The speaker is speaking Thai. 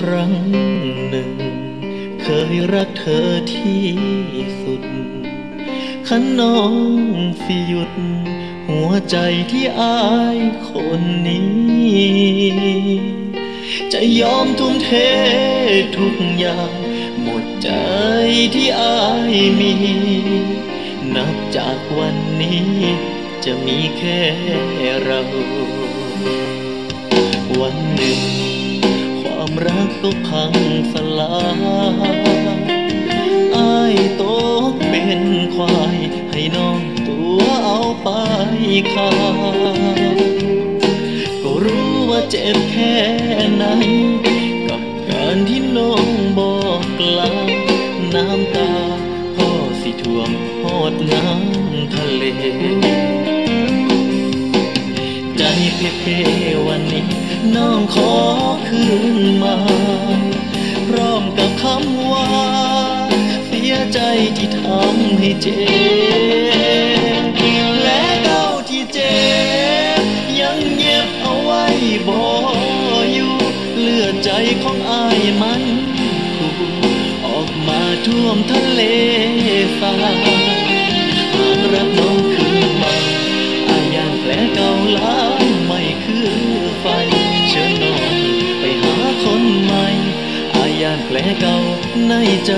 ครั้งหนึ่ง เคยรักเธอที่สุด ขันน้องสิหยุด หัวใจที่อายคนนี้ จะยอมทุ่มเททุกอย่าง หมดใจที่อายมี นับจากวันนี้จะมีแค่เรา วันหนึ่ง ความรักก็พังสลายอายตกเป็นควาย ให้น้องตัวเอาไปขายก็รู้ว่าเจ็บแค่ไหน กับการที่น้องบอกกลา ใจเพลวันนี้ น้องขอคืนมา พร้อมกับคำว่า เสียใจที่ทำให้เจ็บและเก้าที่เจ็บยังเย็บเอาไว้บ่อยู่เลือดใจของอายมันคูออกมาท่วมทะเลทรา แม่เก่าในใจ